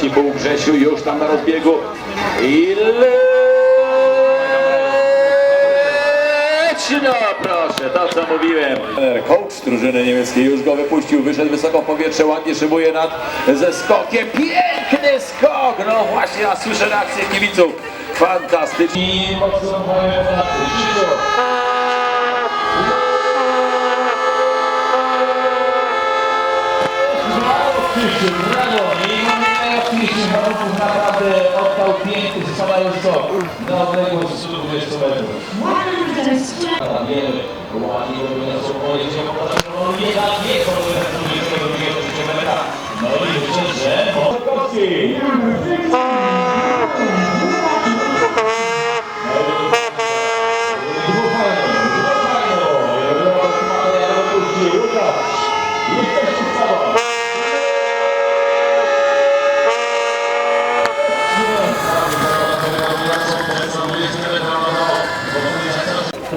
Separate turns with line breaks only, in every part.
Właśnie był Grzesiu już tam na rozbiegu. I leci, no proszę, to co mówiłem. Coach drużyny niemieckiej już go wypuścił, wyszedł wysoko w powietrze, ładnie szybuje nad ze skokiem. Piękny skok! No właśnie, ja słyszę reakcję kibiców. Fantastycznie. Brawo! Naprawdę oddał piękny, to do odległość 120 metrów. Wiemy, ładnie robią na sobą, jedzie po prostu, nie da, nie,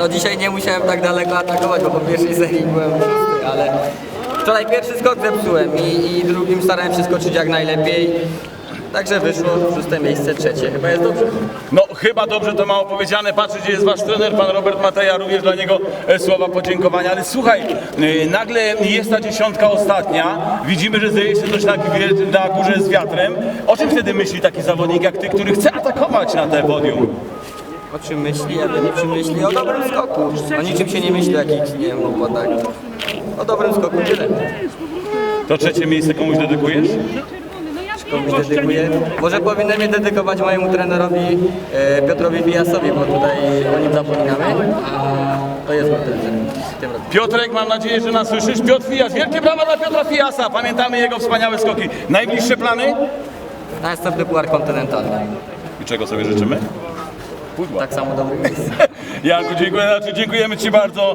No
dzisiaj nie musiałem tak daleko atakować, bo po pierwszej serii byłem szósty, ale wczoraj pierwszy skok zepsułem i, i drugim starałem się skoczyć jak najlepiej. Także wyszło szóste miejsce, trzecie. Chyba jest dobrze.
No chyba dobrze to mało powiedziane. Patrzę, gdzie jest wasz trener, pan Robert Mateja, również dla niego e, słowa podziękowania. Ale słuchaj, e, nagle jest ta dziesiątka ostatnia. Widzimy, że zdaje się coś na, na górze z wiatrem. O czym wtedy myśli taki zawodnik jak ty, który chce atakować na te podium?
O czym myśli, albo nie czym myśli? O dobrym skoku. O niczym się nie myśli, o jakichś, nie wiem, głupotach. O dobrym skoku tyle.
To trzecie miejsce komuś dedykujesz?
Komuś dedykuję. Może powinienem je dedykować mojemu trenerowi e, Piotrowi Bijasowi, bo tutaj o nim zapominamy. A to jest mój trener tym.
Piotrek, mam nadzieję, że nas słyszysz. Piotr Fijas, wielkie brawa dla Piotra Fijasa. Pamiętamy jego wspaniałe skoki. Najbliższe plany?
Następny puchar kontynentalny.
I czego sobie życzymy? Pudła.
Tak samo dobry miejsce.
Janku, dziękuję, znaczy, dziękujemy Ci bardzo.